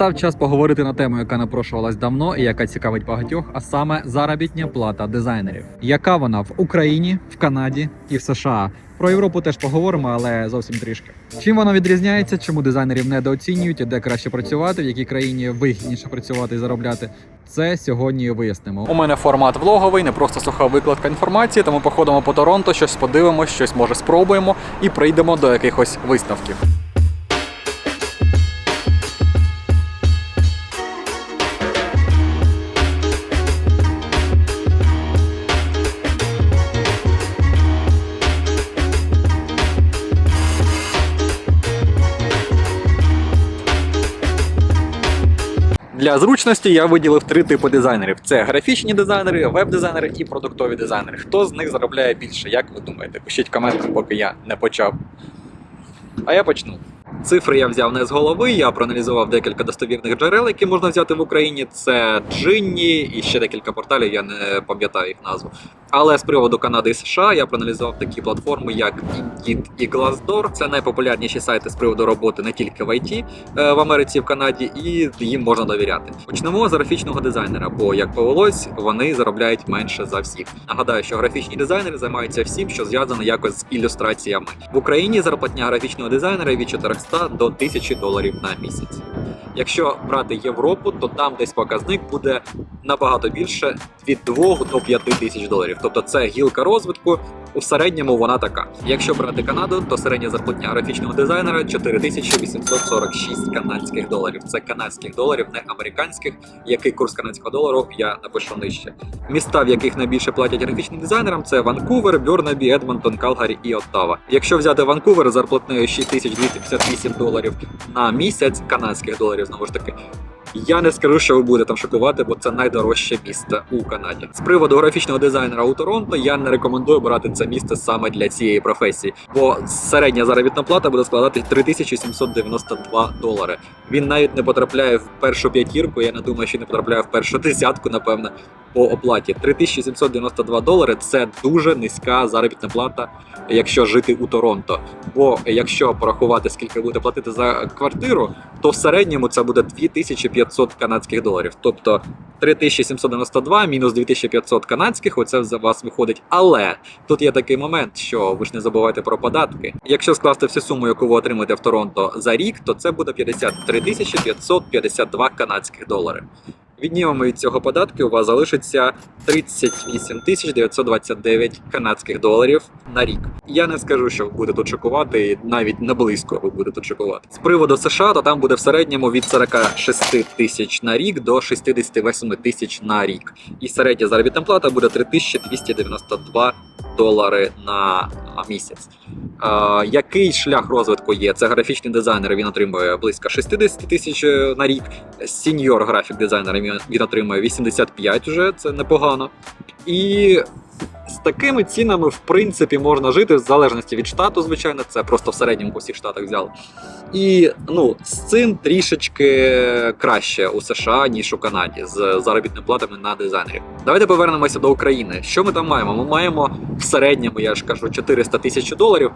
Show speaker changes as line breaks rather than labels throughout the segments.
Настав час поговорити на тему, яка напрошувалась давно і яка цікавить багатьох, а саме заробітня плата дизайнерів. Яка вона в Україні, в Канаді і в США? Про Європу теж поговоримо, але зовсім трішки. Чим вона відрізняється, чому дизайнерів недооцінюють, де краще працювати, в якій країні вигідніше працювати і заробляти. Це сьогодні вияснимо. У мене формат влоговий, не просто суха викладка інформації, тому походимо по Торонто, щось подивимось, щось може спробуємо і прийдемо до якихось висновків. Для зручності я виділив три типи дизайнерів: це графічні дизайнери, веб-дизайнери і продуктові дизайнери. Хто з них заробляє більше? Як ви думаєте? Пишіть в коментах, поки я не почав. А я почну. Цифри я взяв не з голови, я проаналізував декілька достовірних джерел, які можна взяти в Україні. Це Джинні і ще декілька порталів, я не пам'ятаю їх назву. Але з приводу Канади і США я проаналізував такі платформи, як Indeed і Glassdoor. Це найпопулярніші сайти з приводу роботи не тільки в IT е, в Америці в Канаді, і їм можна довіряти. Почнемо з графічного дизайнера, бо як повелось, вони заробляють менше за всіх. Нагадаю, що графічні дизайнери займаються всім, що зв'язано якось з ілюстраціями. В Україні зарплатня графічного дизайнера від 400 до 1000 доларів на місяць. Якщо брати Європу, то там десь показник буде набагато більше від 2 до 5 тисяч доларів. Тобто це гілка розвитку. У середньому вона така. Якщо брати Канаду, то середня зарплатня графічного дизайнера 4846 канадських доларів. Це канадських доларів, не американських. Який курс канадського долару я напишу нижче. Міста, в яких найбільше платять графічним дизайнерам, це Ванкувер, Бьорнабі, Едмонтон, Калгарі і Оттава. Якщо взяти Ванкувер зарплатнею 6258 доларів на місяць, канадських доларів знову ж таки. Я не скажу, що ви будете там шокувати, бо це найдорожче місце у Канаді. З приводу графічного дизайнера у Торонто я не рекомендую брати це місце саме для цієї професії, бо середня заробітна плата буде складати 3792 долари. Він навіть не потрапляє в першу п'ятірку. Я не думаю, що не потрапляє в першу десятку, напевно, по оплаті. 3792 долари це дуже низька заробітна плата, якщо жити у Торонто. Бо якщо порахувати, скільки будете платити за квартиру, то в середньому це буде 2500 канадських доларів. Тобто 3792 мінус 2500 канадських, оце за вас виходить. Але тут є такий момент, що ви ж не забувайте про податки. Якщо скласти всю суму, яку ви отримаєте в Торонто за рік, то це буде 53 552 канадських долари. Віднімемо від цього податки, у вас залишиться 38 929 канадських доларів на рік. Я не скажу, що ви будете шокувати, навіть не близько ви будете шокувати. З приводу США, то там буде в середньому від 46 тисяч на рік до 68 тисяч на рік. І середня заробітна плата буде 3292 долари на місяць. А, який шлях розвитку є? Це графічний дизайнер, він отримує близько 60 тисяч е, на рік. Сіньор графік дизайнер він отримує 85 вже, це непогано. І з такими цінами, в принципі, можна жити в залежності від штату, звичайно, це просто в середньому по всіх штатах взяли. І ну, з цим трішечки краще у США, ніж у Канаді, з заробітними платами на дизайнерів. Давайте повернемося до України. Що ми там маємо? Ми маємо в середньому, я ж кажу, 400 тисяч доларів,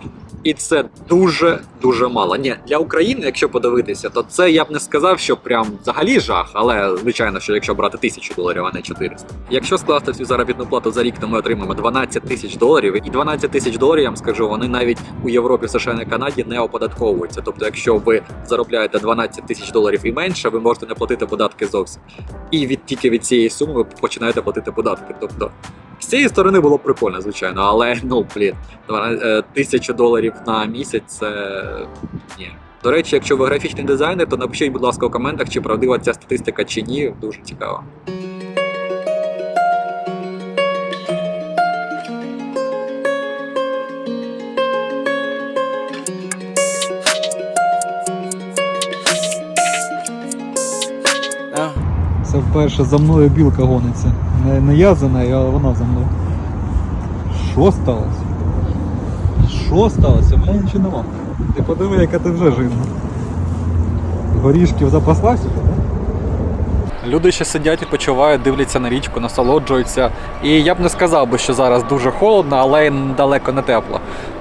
і це дуже дуже мало. Ні, для України, якщо подивитися, то це я б не сказав, що прям взагалі жах, але звичайно, що якщо брати тисячу доларів, а не 400. Якщо скласти всю заробітну плату за рік, то ми отримаємо 12 тисяч доларів. І 12 тисяч доларів, я вам скажу, вони навіть у Європі, США і Канаді не оподатковуються. Тобто, якщо ви заробляєте 12 тисяч доларів і менше, ви можете не платити податки зовсім. І від тільки від цієї суми ви починаєте платити податки. Тобто. З цієї сторони було прикольно, звичайно, але ну блін, 12, е, тисячу доларів на місяць це ні. До речі, якщо ви графічний дизайнер, то напишіть, будь ласка, у коментах, чи правдива ця статистика чи ні. Дуже цікаво. Це вперше за мною білка гониться. Не, не я за нею, а вона за мною. Що сталося? Що сталося? У мене нічого нема. Ти подиви, яка ти вже жирна. Горішків запаслася? Люди ще сидять і почувають, дивляться на річку, насолоджуються. І я б не сказав би, що зараз дуже холодно, але й далеко не тепло.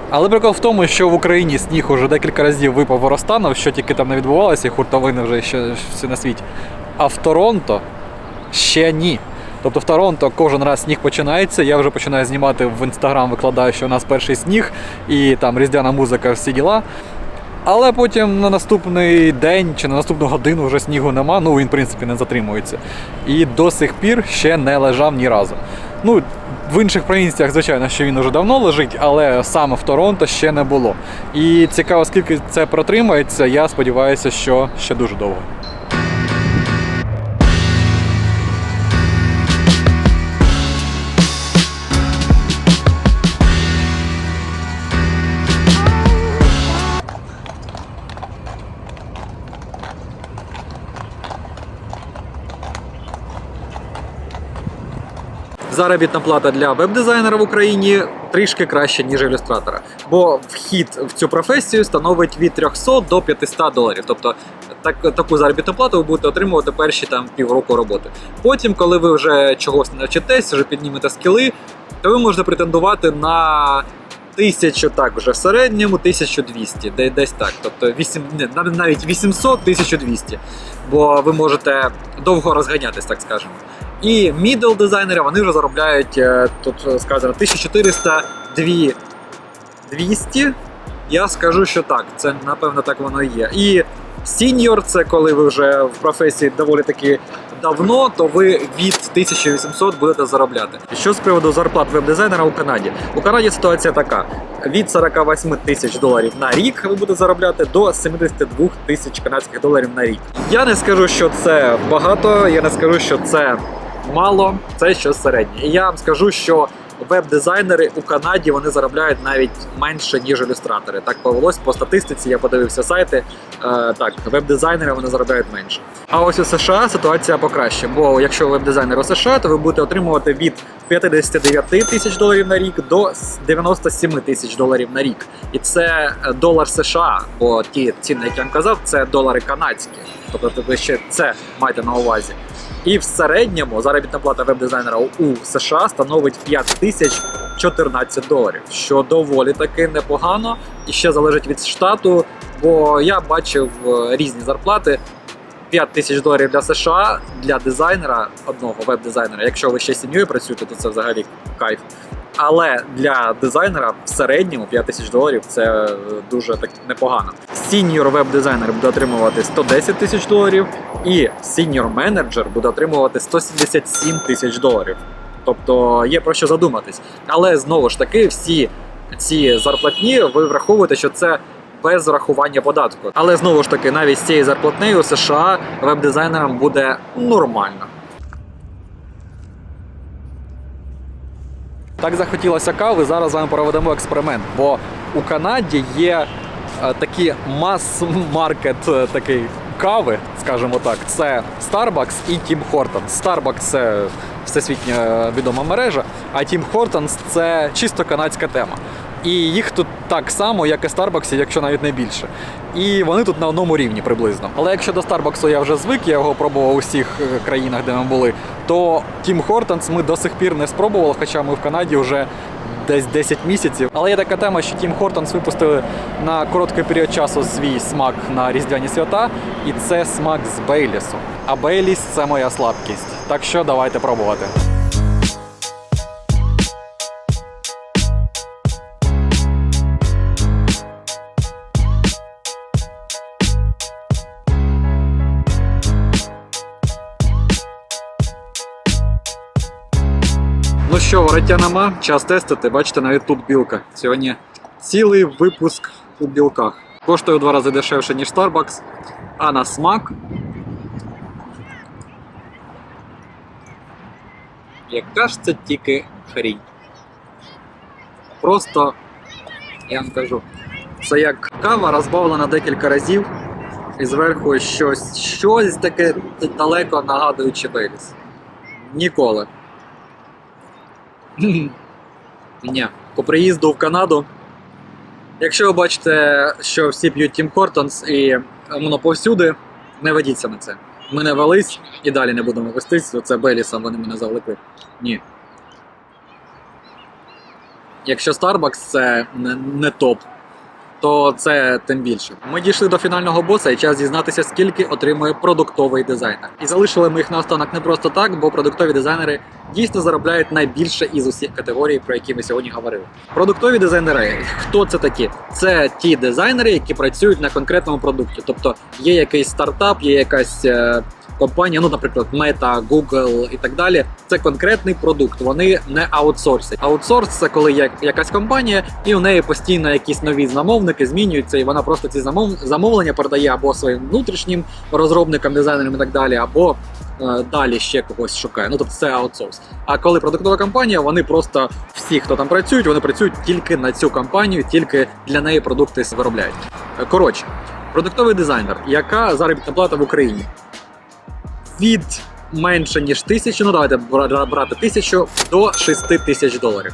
Але прикол в тому, що в Україні сніг уже декілька разів випав в Оростанов, що тільки там не відбувалося, і хуртовини вже ще всі на світі. А в Торонто ще ні. Тобто в Торонто кожен раз сніг починається. Я вже починаю знімати в інстаграм, викладаю, що у нас перший сніг, і там різдвяна музика, всі діла. Але потім на наступний день чи на наступну годину вже снігу нема. Ну він в принципі не затримується. І до сих пір ще не лежав ні разу. Ну, в інших провінціях, звичайно, що він уже давно лежить, але саме в Торонто ще не було. І цікаво, скільки це протримається, я сподіваюся, що ще дуже довго. Заробітна плата для веб-дизайнера в Україні трішки краще, ніж ілюстратора. Бо вхід в цю професію становить від 300 до 500 доларів. Тобто так, таку заробітну плату ви будете отримувати перші там півроку роботи. Потім, коли ви вже чогось навчитесь, вже піднімете скіли, то ви можете претендувати на тисячу, так вже в середньому, 1200, де- десь так. Тобто 8, ні, навіть 800 1200. Бо ви можете довго розганятись, так скажемо. І middle дизайнери вони вже заробляють е, тут сказано 1400 2 200. Я скажу, що так, це напевно так воно і є. І senior – це коли ви вже в професії доволі таки давно, то ви від 1800 будете заробляти. Що з приводу зарплат веб-дизайнера у Канаді? У Канаді ситуація така: від 48 тисяч доларів на рік ви будете заробляти до 72 тисяч канадських доларів на рік. Я не скажу, що це багато, я не скажу, що це мало, це щось середнє. І я вам скажу, що веб-дизайнери у Канаді вони заробляють навіть менше, ніж ілюстратори. Так повелось по статистиці. Я подивився сайти. Е, так, веб-дизайнери вони заробляють менше. А ось у США ситуація покраще. Бо якщо веб-дизайнер у США, то ви будете отримувати від 59 тисяч доларів на рік до 97 тисяч доларів на рік. І це е, долар США, бо ті ціни, які я вам казав, це долари канадські. Тобто ви ще це маєте на увазі. І в середньому заробітна плата веб-дизайнера у США становить 5014 доларів, що доволі таки непогано і ще залежить від штату. Бо я бачив е, різні зарплати. 5 тисяч доларів для США для дизайнера, одного веб-дизайнера. Якщо ви ще сім'єю працюєте, то це взагалі кайф. Але для дизайнера в середньому 5 тисяч доларів це е, дуже так непогано. Сіньор веб-дизайнер буде отримувати 110 тисяч доларів, і сіньор менеджер буде отримувати 177 тисяч доларів. Тобто є про що задуматись. Але знову ж таки, всі ці зарплатні ви враховуєте, що це без врахування податку. Але знову ж таки, навіть з цією зарплатнею США веб-дизайнерам буде нормально. Так захотілося кави. Зараз з вами проведемо експеримент. Бо у Канаді є е, такі мас-маркет е, такий кави, скажімо так. Це Starbucks і Tim Hortons. Starbucks це всесвітньо е, відома мережа, а Tim Hortons це чисто канадська тема. І їх тут так само, як і Starbucks, якщо навіть не більше. І вони тут на одному рівні приблизно. Але якщо до Starbucks я вже звик, я його пробував у всіх країнах, де ми були, то Тім Хортенс ми до сих пір не спробували, хоча ми в Канаді вже десь 10 місяців. Але є така тема, що Тім Хортенс випустили на короткий період часу свій смак на різдвяні свята, і це смак з Бейлісу. А Бейліс це моя слабкість. Так що давайте пробувати. Що, нема, час тестити. Бачите, навіть тут білка. Сьогодні цілий випуск у білках. Коштує в два рази дешевше, ніж Starbucks, а на смак. Яка ж це тільки хрінь. Просто, я вам кажу, це як кава розбавлена декілька разів, і зверху щось, щось таке далеко нагадуючи Бейліс. Ніколи. Ні, по приїзду в Канаду. Якщо ви бачите, що всі п'ють Тім Хортонс і воно повсюди, не ведіться на це. Ми не велись і далі не будемо вестись. Оце Белісом вони мене завлекли. Ні. Якщо Starbucks це не, не топ, то це тим більше. Ми дійшли до фінального боса і час дізнатися, скільки отримує продуктовий дизайнер. І залишили ми їх наостанок не просто так, бо продуктові дизайнери дійсно заробляють найбільше із усіх категорій, про які ми сьогодні говорили. Продуктові дизайнери, хто це такі? Це ті дизайнери, які працюють на конкретному продукті. Тобто є якийсь стартап, є якась. Компанія, ну, наприклад, Meta, Google і так далі. Це конкретний продукт. Вони не аутсорсять. Аутсорс це коли є якась компанія, і у неї постійно якісь нові замовники змінюються, і вона просто ці замов... замовлення передає або своїм внутрішнім розробникам, дизайнерам і так далі, або е, далі ще когось шукає. Ну тобто це аутсорс. А коли продуктова компанія, вони просто всі, хто там працюють, вони працюють тільки на цю компанію, тільки для неї продукти виробляють. Коротше, продуктовий дизайнер, яка заробітна плата в Україні? Від менше ніж тисячу, ну давайте бра- брати тисячу до 6 тисяч доларів.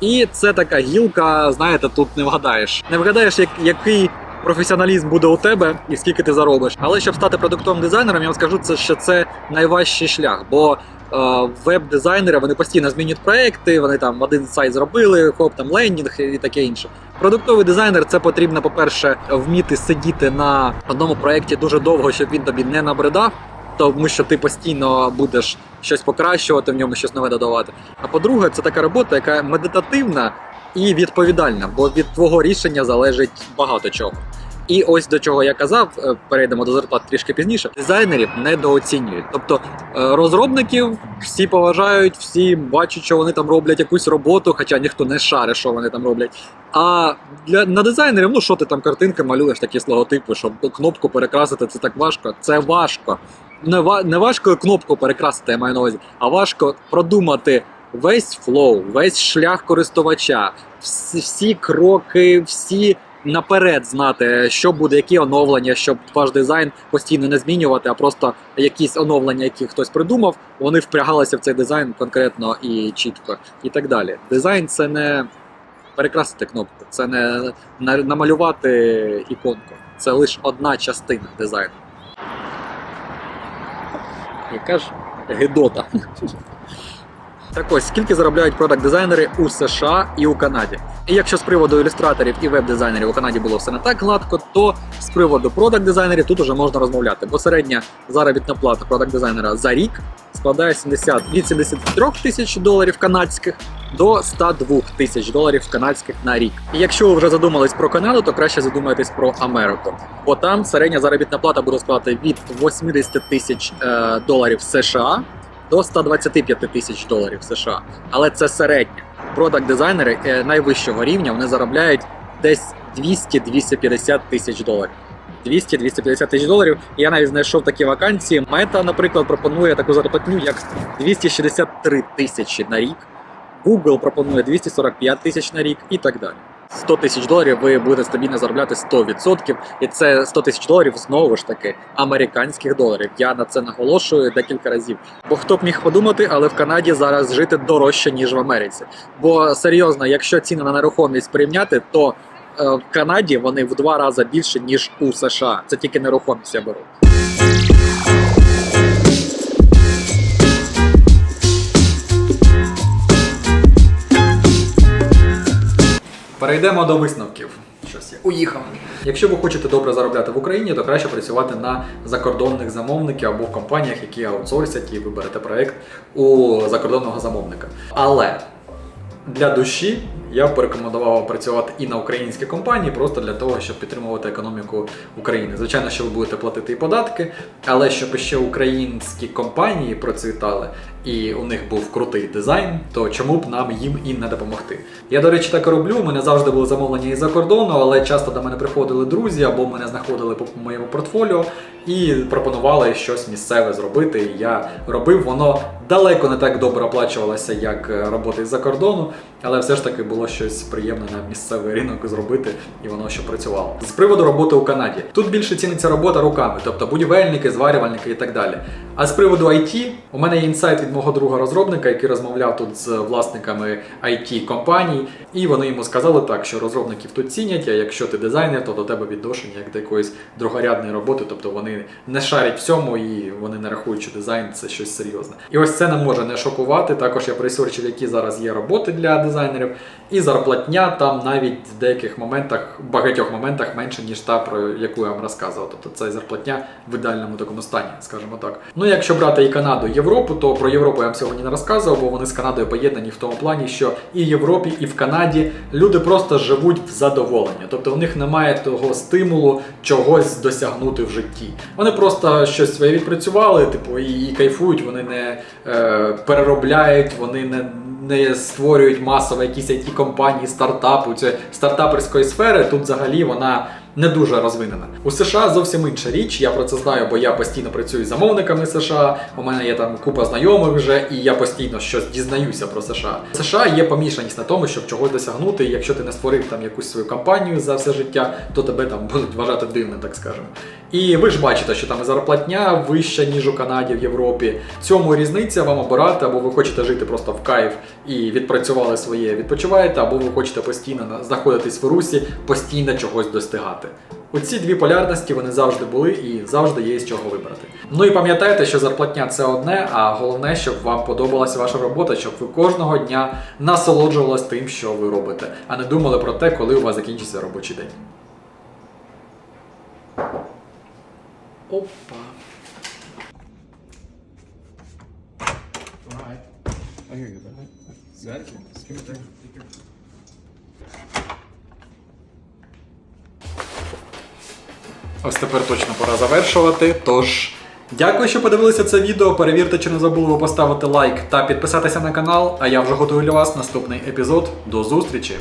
І це така гілка, знаєте, тут не вгадаєш. Не вгадаєш, як, який професіоналізм буде у тебе і скільки ти заробиш. Але щоб стати продуктовим дизайнером, я вам скажу, це, що це найважчий шлях. Бо е, веб-дизайнери вони постійно змінюють проекти, вони там один сайт зробили, хоп, там лендінг і таке інше. Продуктовий дизайнер це потрібно, по-перше, вміти сидіти на одному проєкті дуже довго, щоб він тобі не набридав. Тому що ти постійно будеш щось покращувати, в ньому щось нове додавати. А по-друге, це така робота, яка медитативна і відповідальна, бо від твого рішення залежить багато чого. І ось до чого я казав, е, перейдемо до зарплат трішки пізніше. Дизайнерів недооцінюють. Тобто е, розробників всі поважають, всі бачать, що вони там роблять якусь роботу, хоча ніхто не шаре, що вони там роблять. А для на дизайнерів, ну що ти там картинки малюєш, такі логотипи, щоб кнопку перекрасити, це так важко. Це важко. Не, не важко кнопку перекрасити, я маю на увазі, а важко продумати весь флоу, весь шлях користувача, всі, всі кроки, всі наперед знати, що буде, які оновлення, щоб ваш дизайн постійно не змінювати, а просто якісь оновлення, які хтось придумав, вони впрягалися в цей дизайн конкретно і чітко, і так далі. Дизайн це не перекрасити кнопку, це не на- намалювати іконку. Це лише одна частина дизайну. Яка ж гедота. Так ось, скільки заробляють продакт-дизайнери у США і у Канаді? І якщо з приводу ілюстраторів і веб-дизайнерів у Канаді було все не так гладко, то з приводу продакт-дизайнерів тут уже можна розмовляти, бо середня заробітна плата продакт-дизайнера за рік складає 70, від 73 тисяч доларів канадських до 102 тисяч доларів канадських на рік. І якщо ви вже задумались про Канаду, то краще задумайтесь про Америку, бо там середня заробітна плата буде складати від 80 тисяч е, доларів США до 125 тисяч доларів США. Але це середня. Продакт-дизайнери е, найвищого рівня вони заробляють десь 200-250 тисяч доларів. 200-250 тисяч доларів. Я навіть знайшов такі вакансії. Мета, наприклад, пропонує таку зарплатню, як 263 тисячі на рік. Google пропонує 245 тисяч на рік і так далі. 100 тисяч доларів ви будете стабільно заробляти 100%, і це 100 тисяч доларів знову ж таки американських доларів. Я на це наголошую декілька разів. Бо хто б міг подумати, але в Канаді зараз жити дорожче ніж в Америці. Бо серйозно, якщо ціни на нерухомість порівняти, то е, в Канаді вони в два рази більше ніж у США. Це тільки нерухомість я беру. Перейдемо до висновків. Щось я уїхав. Якщо ви хочете добре заробляти в Україні, то краще працювати на закордонних замовників або в компаніях, які аутсорсять і ви берете проект у закордонного замовника. Але для душі я б порекомендував працювати і на українські компанії, просто для того, щоб підтримувати економіку України. Звичайно, що ви будете платити і податки, але щоб ще українські компанії процвітали і у них був крутий дизайн, то чому б нам їм і не допомогти? Я, до речі, так і роблю. Мене завжди були замовлення із-за кордону, але часто до мене приходили друзі або мене знаходили по моєму портфоліо і пропонували щось місцеве зробити. І я робив воно далеко не так добре оплачувалося, як е, роботи з-за кордону, але все ж таки було щось приємне на місцевий ринок зробити, і воно ще працювало. З приводу роботи у Канаді. Тут більше ціниться робота руками, тобто будівельники, зварювальники і так далі. А з приводу IT, у мене є інсайт від мого друга розробника, який розмовляв тут з власниками IT компаній, і вони йому сказали так, що розробників тут цінять, а якщо ти дизайнер, то до тебе відношення як до якоїсь другорядної роботи, тобто вони вони не шарять в цьому і вони не рахують, що дизайн це щось серйозне. І ось це не може не шокувати. Також я присорчив, які зараз є роботи для дизайнерів, і зарплатня там навіть в деяких моментах, в багатьох моментах менше, ніж та, про яку я вам розказував. Тобто це зарплатня в ідеальному такому стані, скажімо так. Ну, якщо брати і Канаду, і Європу, то про Європу я вам сьогодні не розказував, бо вони з Канадою поєднані в тому плані, що і в Європі, і в Канаді люди просто живуть в задоволення. Тобто у них немає того стимулу чогось досягнути в житті. Вони просто щось своє відпрацювали, типу, і, і кайфують, вони не е, переробляють, вони не. Не створюють масово якісь it компанії, стартапу, Це стартаперської сфери. Тут взагалі вона не дуже розвинена. У США зовсім інша річ. Я про це знаю, бо я постійно працюю з замовниками США. У мене є там купа знайомих вже, і я постійно щось дізнаюся про США. США є помішаність на тому, щоб чогось досягнути. Якщо ти не створив там якусь свою компанію за все життя, то тебе там будуть вважати дивним, так скажемо. І ви ж бачите, що там зарплатня вища, ніж у Канаді, в Європі. Цьому різниця вам обирати, або ви хочете жити просто в кайф і відпрацювали своє, відпочиваєте, або ви хочете постійно знаходитись в русі, постійно чогось достигати. Оці дві полярності вони завжди були і завжди є з чого вибрати. Ну і пам'ятайте, що зарплатня це одне, а головне, щоб вам подобалася ваша робота, щоб ви кожного дня насолоджувалися тим, що ви робите, а не думали про те, коли у вас закінчиться робочий день. Опа.
Alright. I hear you. Got it? Just give me a second. Take care.
Ось тепер точно пора завершувати. Тож, дякую, що подивилися це відео. Перевірте, чи не забули ви поставити лайк та підписатися на канал. А я вже готую для вас наступний епізод. До зустрічі!